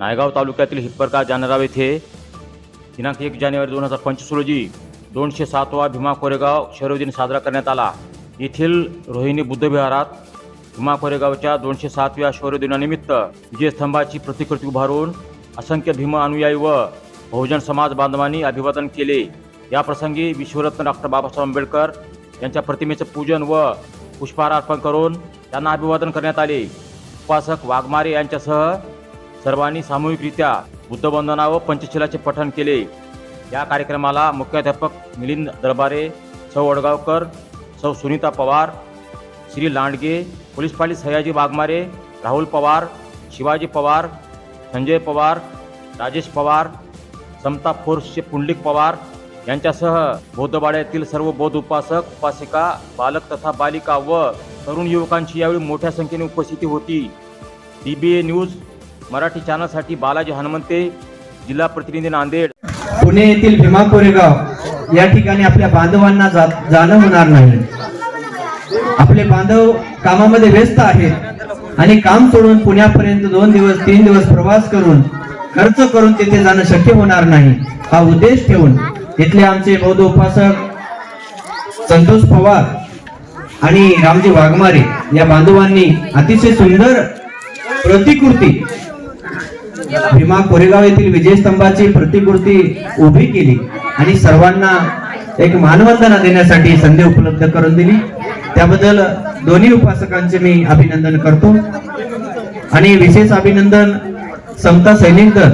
नायगाव तालुक्यातील हिप्परका जानराव येथे दिनांक एक जानेवारी दोन हजार पंचवीस रोजी दोनशे सातवा भीमा कोरेगाव शौर्य दिन साजरा करण्यात आला. येथील रोहिणी बुद्धविहारात भीमा कोरेगावच्या दोनशे सातव्या शौर्य दिनानिमित्त विजयस्तंभाची प्रतिकृती उभारून असंख्य भीम अनुयायी व बहुजन समाज बांधवांनी अभिवादन केले. या प्रसंगी विश्वरत्न डॉक्टर बाबासाहेब आंबेडकर यांच्या प्रतिमेचं पूजन व पुष्पहार अर्पण करून त्यांना अभिवादन करण्यात आले. उपासक वाघमारे यांच्यासह सर्वांनी सामूहिकरित्या बुद्धवंदना व पंचशिलाचे पठण केले. या कार्यक्रमाला मुख्याध्यापक मिलिंद दरबारे सौ वडगावकर सौ सुनीता पवार श्री लांडगे पोलीस पाटील सयाजी वाघमारे राहुल पवार शिवाजी पवार संजय पवार राजेश पवार समता फोर्सचे पुंडलिक पवार यांच्यासह बौद्धवाड्यातील सर्व बौद्ध उपासक उपासिका बालक तथा बालिका व तरुण युवकांची यावेळी मोठ्या संख्येने उपस्थिती होती. D B A news Marathi चॅनलसाठी Balaji Hanumante जिल्हा प्रतिनिधी नांदेड. पुणे येथील भीमा कोरेगाव या ठिकाणी आपल्या बांधवांना जा- जाणं होणार नाही. आपले बांधव कामामध्ये व्यस्त आहेत आणि काम सोडून पुण्यापर्यंत दोन दिवस तीन दिवस प्रवास करून खर्च करून तिथे जाणं शक्य होणार नाही. हा उद्देश ठेवून इथले आमचे बौद्ध उपासक संतोष पवार आणि रामजी वाघमारे या बांधवांनी अतिशय सुंदर प्रतिकृती भीमा कोरेगाव येथील विजय स्तंभाची प्रतिकृती उभी केली आणि सर्वांना एक मानवंदना देण्यासाठी संधी उपलब्ध करून दिली. त्याबद्दल दोन्ही उपासकांचे मी अभिनंदन करतो. आणि विशेष अभिनंदन समता सैनिक दल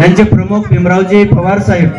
यांचे प्रमुख भीमरावजी पवार साहेब